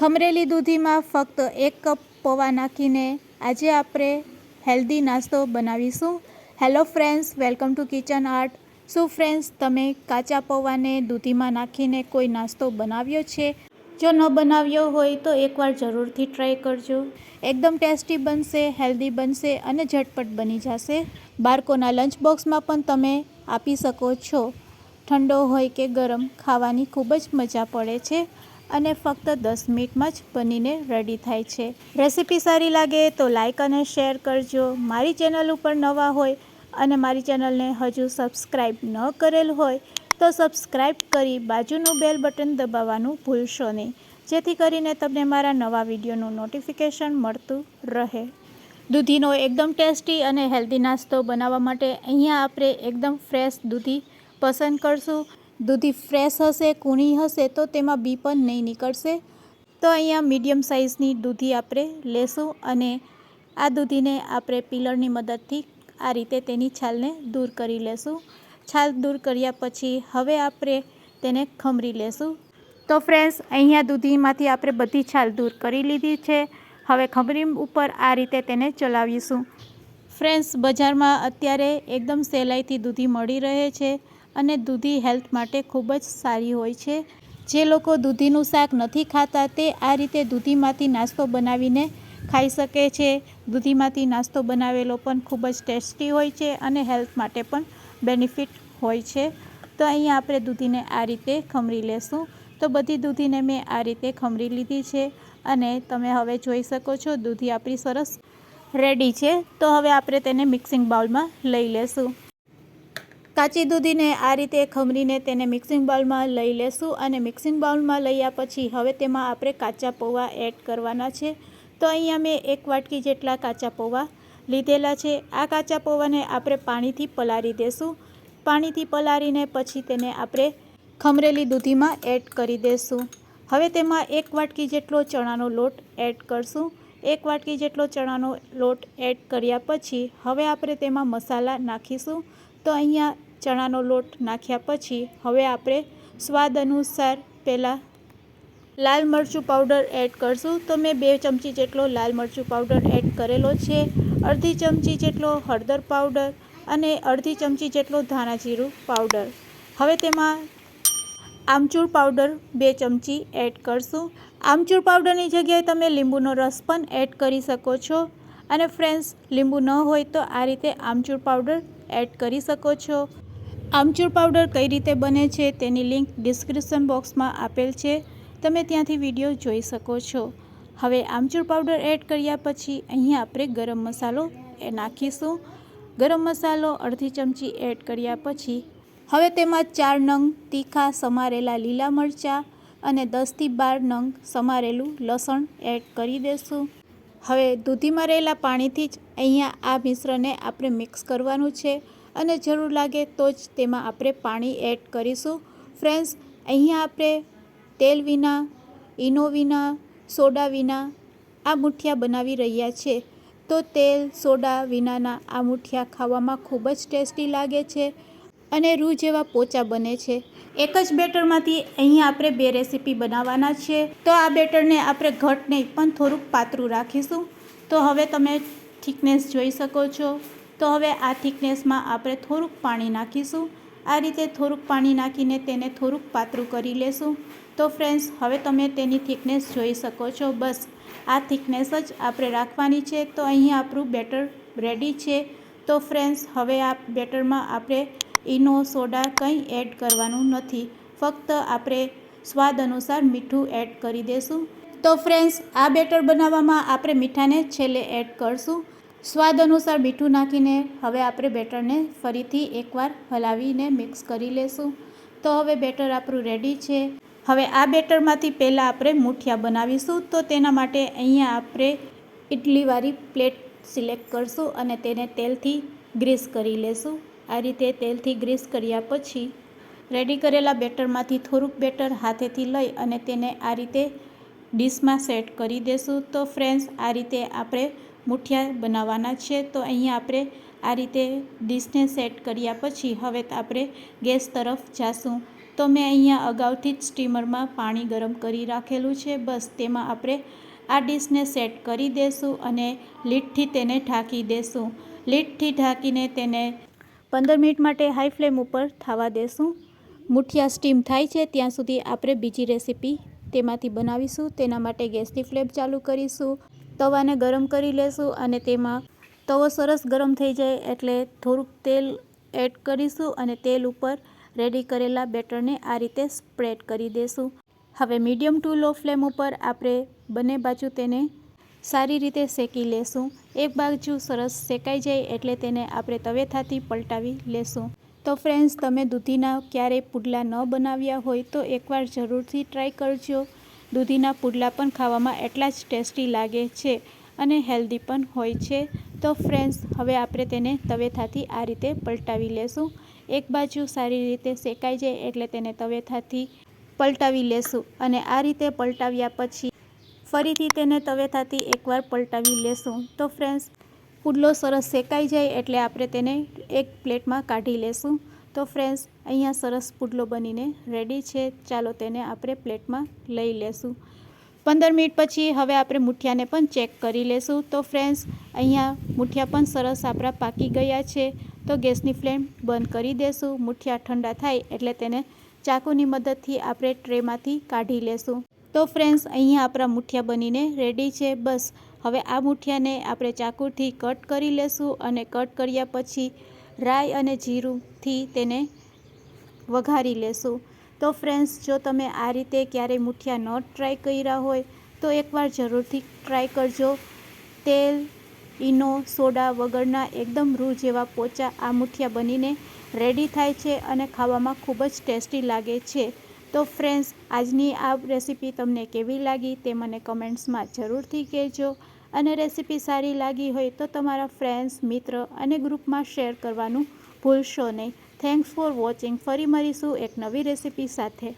ખમરેલી દૂધીમાં ફક્ત એક કપ પૌવા નાખીને આજે આપણે હેલ્ધી નાસ્તો બનાવીશું. Hello friends welcome to kitchen art શું ફ્રેન્ડ્સ તમે કાચા પૌવાને દૂધીમાં નાખીને કોઈ નાસ્તો બનાવ્યો છે? જો ન બનાવ્યો હોય તો એકવાર જરૂરથી ટ્રાય કરજો. એકદમ ટેસ્ટી બનશે, હેલ્ધી બનશે અને ઝટપટ બની જશે. બાળકોના લંચ બોક્સમાં પણ તમે આપી શકો છો. ઠંડો હોય કે ગરમ, ખાવાની ખૂબ જ મજા પડે છે. અને ફક્ત દસ મિનિટમાં જ બનીને રેડી થાય છે. રેસીપી સારી લાગે તો લાઇક અને શેર કરજો. મારી ચેનલ ઉપર નવા હોય અને મારી ચેનલને હજુ સબસ્ક્રાઈબ ન કરેલ હોય તો સબસ્ક્રાઈબ કરી બાજુનું બેલ બટન દબાવવાનું ભૂલશો નહીં. જેથી કરીને તમને મારા નવા વિડીયોનું નોટિફિકેશન મળતું રહે. દૂધીનો એકદમ ટેસ્ટી અને હેલ્ધી નાસ્તો બનાવવા માટે અહીંયા આપણે એકદમ ફ્રેશ દૂધી પસંદ કરશું. દૂધી ફ્રેશ હશે, કૂણી હશે, તો તેમાં બી પણ નહીં નીકળશે. તો અહીંયા મીડિયમ સાઇઝની દૂધી આપણે લેશું અને આ દૂધીને આપણે પિલરની મદદથી આ રીતે તેની છાલને દૂર કરી લેશું. છાલ દૂર કર્યા પછી હવે આપણે તેને ખમરી લેશું. તો ફ્રેન્ડ્સ અહીંયા દૂધીમાંથી આપણે બધી છાલ દૂર કરી લીધી છે. હવે ખમરી ઉપર આ રીતે તેને ચલાવીશું. ફ્રેન્ડ્સ બજારમાં અત્યારે એકદમ સહેલાઈથી દૂધી મળી રહે છે. અને દૂધી હેલ્થ માટે ખૂબ જ સારી હોય છે. જે લોકો દૂધીનું શાક નથી ખાતા તે આ રીતે દૂધીમાંથી નાસ્તો બનાવીને ખાઈ શકે છે. દૂધીમાંથી નાસ્તો બનાવેલો પણ ખૂબ જ ટેસ્ટી હોય છે અને હેલ્થ માટે પણ બેનિફિટ હોય છે. તો અહીંયા આપણે દૂધીને આ રીતે ખમરી લેશું. તો બધી દૂધીને મેં આ રીતે ખમરી લીધી છે અને તમે હવે જોઈ શકો છો દૂધી આપણી સરસ રેડી છે. તો હવે આપણે તેને મિક્સિંગ બાઉલમાં લઈ લેશું. કાચી દૂધીને આ રીતે ખમરીને તેને મિક્સિંગ બાઉલમાં લઈ લેશું અને મિક્સિંગ બાઉલમાં લયા પછી હવે તેમાં આપણે કાચા પૌવા એડ કરવાના છે. તો અહીંયા મેં એક વાટકી જેટલા કાચા પૌવા લીધેલા છે. આ કાચા પૌવાને આપણે પાણીથી પલાળી દેશું. પાણીથી પલાળીને પછી તેને આપણે ખમરેલી દૂધીમાં એડ કરી દેશું. હવે તેમાં એક વાટકી જેટલો ચણાનો લોટ એડ કરશું. એક વાટકી જેટલો ચણાનો લોટ એડ કર્યા પછી હવે આપણે તેમાં મસાલા નાખીશું. તો અહીંયા ચણાનો લોટ નાખ્યા પછી હવે આપણે સ્વાદ અનુસાર પહેલાં લાલ મરચું પાવડર એડ કરશું. તો મેં બે ચમચી જેટલો લાલ મરચું પાવડર એડ કરેલો છે. અડધી ચમચી જેટલો હળદર પાવડર અને અડધી ચમચી જેટલો ધાણા જીરું પાવડર. હવે તેમાં આમચૂર પાવડર બે ચમચી એડ કરશું. આમચૂર પાવડરની જગ્યાએ તમે લીંબુનો રસ પણ એડ કરી શકો છો. અને ફ્રેન્ડ્સ, લીંબુ ન હોય તો આ રીતે આમચૂર પાવડર એડ કરી શકો છો. આમચૂર પાવડર કઈ રીતે બને છે તેની લિંક ડિસ્ક્રિપ્શન બોક્સમાં આપેલ છે. તમે ત્યાંથી વીડિયો જોઈ શકો છો. હવે આમચૂર પાવડર એડ કર્યા પછી અહીંયા આપણે ગરમ મસાલો એ નાખીશું. ગરમ મસાલો અડધી ચમચી એડ કર્યા પછી હવે તેમાં ચાર નંગ તીખા સમારેલા લીલા મરચાં અને દસથી બાર નંગ સમારેલું લસણ એડ કરી દઈશું હવે દૂધીમાં રહેલા પાણીથી જ અહીંયા આ મિશ્રને આપણે મિક્સ કરવાનું છે. અને જરૂર લાગે તો જ તેમાં આપણે પાણી એડ કરીશું. ફ્રેન્ડ્સ, અહીંયા આપણે તેલ વિના, ઈનો વિના, સોડા વિના આ મુઠિયા બનાવી રહ્યા છે. તો તેલ, સોડા વિનાના આ મુઠિયા ખાવામાં ખૂબ જ ટેસ્ટી લાગે છે અને રૂ જેવા પોચા બને છે. એક જ બેટરમાંથી અહીંયા આપણે બે રેસીપી બનાવવાના છે. તો આ બેટરને આપણે ઘટ નહીં પણ થોડુંક પાતળું રાખીશું. તો હવે તમે થિકનેસ જોઈ શકો છો. તો હવે આ થિકનેસમાં આપણે થોડુંક પાણી નાખીશું. આ રીતે થોડુંક પાણી નાખીને તેને થોડુંક પાતળું કરી લેશું. તો ફ્રેન્ડ્સ, હવે તમે તેની થિકનેસ જોઈ શકો છો. બસ, આ થિકનેસ જ આપણે રાખવાની છે. તો અહીંયા આપણું બેટર રેડી છે. તો ફ્રેન્ડ્સ, હવે આ બેટરમાં આપણે ઈનો સોડા કંઈ એડ કરવાનું નથી. ફક્ત આપણે સ્વાદ અનુસાર મીઠું એડ કરી દઈશું તો ફ્રેન્ડ્સ, આ બેટર બનાવવામાં આપણે મીઠાને છેલ્લે એડ કરશું. સ્વાદ અનુસાર મીઠું નાખીને હવે આપણે બેટરને ફરીથી એકવાર હલાવીને મિક્સ કરી લેશું. તો હવે બેટર આપણું રેડી છે. હવે આ બેટરમાંથી પહેલાં આપણે મૂઠિયા બનાવીશું. તો તેના માટે અહીંયા આપણે ઇડલીવાળી પ્લેટ સિલેક્ટ કરશું અને તેને તેલથી ગ્રીસ કરી લેશું. આ રીતે તેલથી ગ્રીસ કર્યા પછી રેડી કરેલા બેટરમાંથી થોડુંક બેટર હાથેથી લઈ અને તેને આ રીતે ડીશમાં સેટ કરી દેશું. તો ફ્રેન્ડ્સ આ રીતે આપણે મૂઠિયા બનાવવાના છે, તો અહીંયા આપણે આ રીતે ડીશને સેટ કર્યા પછી હવે આપણે ગેસ તરફ જાશું. તો મેં અહીંયા અગાઉથી જ સ્ટીમરમાં પાણી ગરમ કરી રાખેલું છે, બસ તેમાં આપણે આ ડીશને સેટ કરી દેશું અને લીટથી તેને ઢાંકી દેશું. લીટથી ઢાંકીને તેને પંદર મિનિટ માટે હાઈ ફ્લેમ ઉપર થવા દેશું. મુઠિયા સ્ટીમ થાય છે, ત્યાં સુધી આપણે બીજી રેસીપી તેમાંથી બનાવીશું. તેના માટે ગેસની ફ્લેમ ચાલુ કરીશું. તવાને ગરમ કરી લેશું અને તેમાં તવો સરસ ગરમ થઈ જાય એટલે થોડુંક તેલ એડ કરીશું અને તેલ ઉપર રેડી કરેલા બેટરને આ રીતે સ્પ્રેડ કરી દેશું. હવે મીડિયમ ટુ લો ફ્લેમ ઉપર આપણે બંને બાજુ તેને સારી રીતે શેકી લેશું. એક બાજુ સરસ શેકાઈ જાય એટલે તેને આપણે તવેથાથી પલટાવી લેશું. તો ફ્રેન્ડ્સ તમે દૂધીના ક્યારેય પુડલા ન બનાવ્યા હોય તો એકવાર જરૂરથી ટ્રાય કરજો. દૂધીના પુડલા પણ ખાવામાં એટલા જ ટેસ્ટી લાગે છે અને હેલ્ધી પણ હોય છે. તો ફ્રેન્ડ્સ, હવે આપણે તેને તવેથાથી આ રીતે પલટાવી લેશું. એક બાજુ સારી રીતે શેકાઈ જાય એટલે તેને તવેથાથી પલટાવી લેશું અને આ રીતે પલટાવ્યા પછી ફરીથી તેને તવેથાથી એકવાર પલટાવી લેશું. તો ફ્રેન્ડ્સ, પુડલો સરસ શેકાઈ જાય એટલે આપણે તેને એક પ્લેટમાં કાઢી લેશું. તો ફ્રેન્ડ્સ, અહીંયા સરસ પુડલો બનીને રેડી છે. ચાલો તેને આપણે પ્લેટમાં લઈ લેશું. પંદર મિનિટ પછી હવે આપણે મુઠિયાને પણ ચેક કરી લેશું. તો ફ્રેન્ડ્સ, અહીંયા મુઠિયા પણ સરસ આપણા પાકી ગયા છે. તો ગેસની ફ્લેમ બંધ કરી દેશું. મુઠિયા ઠંડા થાય એટલે તેને ચાકુની મદદથી આપણે ટ્રેમાંથી કાઢી લેશું. તો ફ્રેન્ડ્સ, અહીંયા આપણા મુઠિયા બનીને રેડી છે. બસ, હવે આ મુઠિયાને આપણે ચાકુથી કટ કરી લેશું અને કટ કર્યા પછી રાઈ અને જીરુંથી તેને વઘારી લેશું. તો ફ્રેન્ડ્સ જો તમે આ રીતે ક્યારેય મુઠિયા ન ટ્રાય કર્યા હોય, તો એકવાર જરૂરથી ટ્રાય કરજો. તેલ, ઈનો, સોડા વગરના એકદમ રૂ જેવા પોચા આ મુઠિયા બનીને રેડી થાય છે અને ખાવામાં ખૂબ જ ટેસ્ટી લાગે છે. તો ફ્રેન્ડ્સ આજની આ રેસીપી તમને કેવી લાગી તે મને કમેન્ટ્સમાં જરૂરથી કહેજો. અને રેસીપી સારી લાગી હોય તો તમારા ફ્રેન્ડ્સ મિત્ર અને ગ્રુપમાં શેર કરવાનું ભૂલશો નહીં. થેન્ક્સ ફોર વોચિંગ ફરી મળીશું એક નવી રેસીપી સાથે.